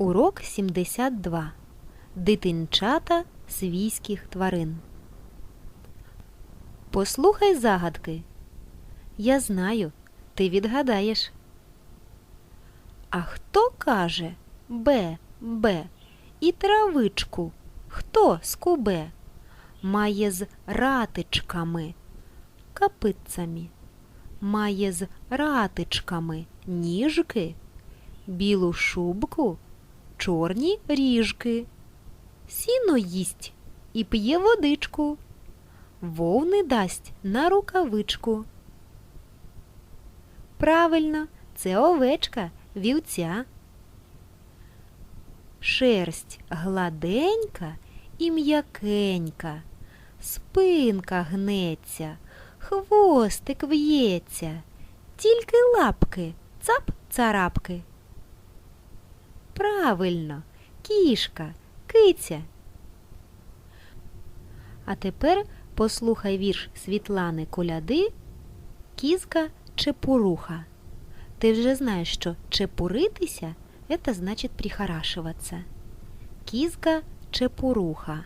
Урок 72. Дитинчата свійських тварин. Послухай загадки. Я знаю, ти відгадаєш. А хто каже Б, Б і травичку? Хто скубе? Має з ратичками, капицями. Має з ратичками ніжки, білу шубку, чорні ріжки. Сіно їсть і п'є водичку. Вовни дасть на рукавичку. Правильно, це овечка, вівця. Шерсть гладенька і м'якенька, спинка гнеться, хвостик в'ється, тільки лапки цап царапки. Правильно, кішка, киця. А тепер послухай вірш Світлани Коляди Кізка Чепуруха. Ти вже знаєш, що чепуритися – это значит прихорашиваться. Кізка Чепуруха.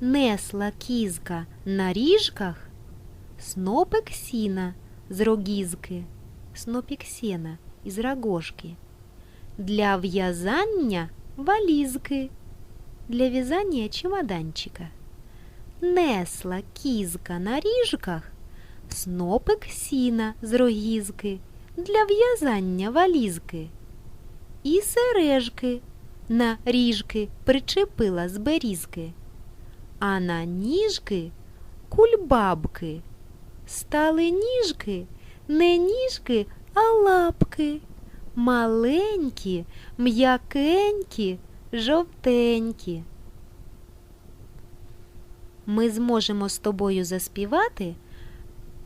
Несла кізка на ріжках снопик сіна з рогізки, снопік сіна із рогожки. Для в'язання валізки, для в'язання чемоданчика. Несла кізка на ріжках снопик сіна з рогізки для в'язання валізки. І сережки на ріжки причепила з берізки, а на ніжки кульбабки. Стали ніжки не ніжки, а лапки. Маленькі, м'якенькі, жовтенькі. Ми зможемо з тобою заспівати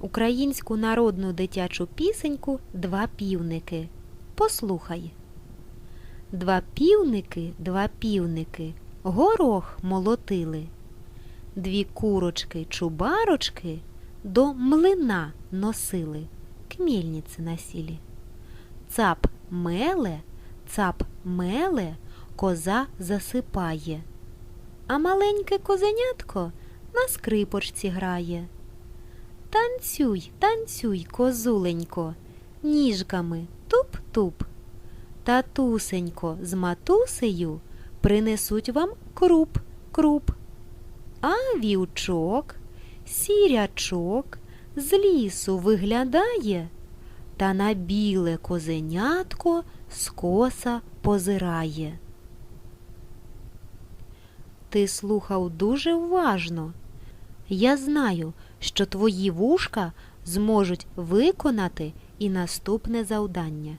українську народну дитячу пісеньку Два півники. Послухай. Два півники, два півники, горох молотили. Дві курочки, чубарочки до млина носили, к мельниці на сілі. Цап меле, цап меле, коза засипає. А маленьке козенятко на скрипочці грає. Танцюй, танцюй, козуленько, ніжками туп-туп. Татусенько з матусею принесуть вам круп, круп. А вівчок, сірячок з лісу виглядає, та на біле козенятко скоса позирає. Ти слухав дуже уважно. Я знаю, що твої вушка зможуть виконати і наступне завдання.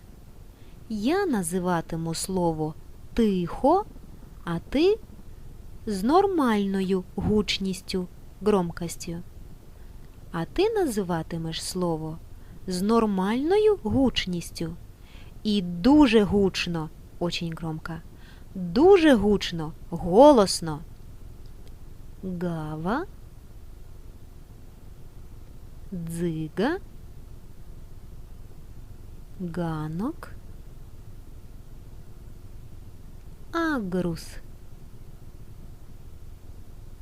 Я називатиму слово тихо, а ти з нормальною гучністю, громкостю. А ти називатимеш слово з нормальною гучністю. І дуже гучно, очень громко, дуже гучно, голосно. Гава, дзига, ганок, агрус,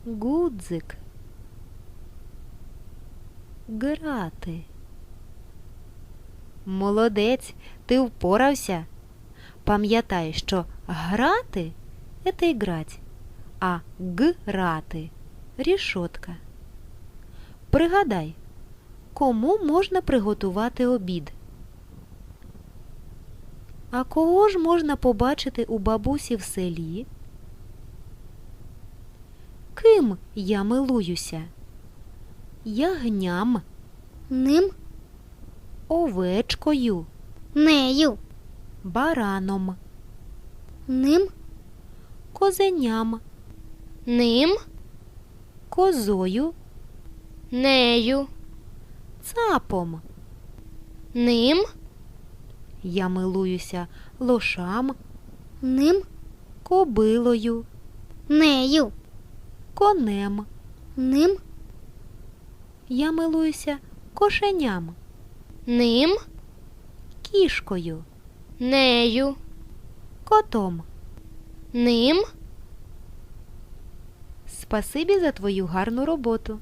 гудзик, грати. Молодець, ти впорався. Пам'ятай, що грати це іграть, а грати рішотка. Пригадай, кому можна приготувати обід? А кого ж можна побачити у бабусі в селі? Ким я милуюся? Ягням, Ним, овечкою, нею, бараном, ним, козеням, ним, козою, нею, цапом. ним, Я милуюся лошам, ним, кобилою, нею, конем. ним, Я милуюся кошеням, ним, кішкою, нею, котом. ним, Спасибі за твою гарну роботу.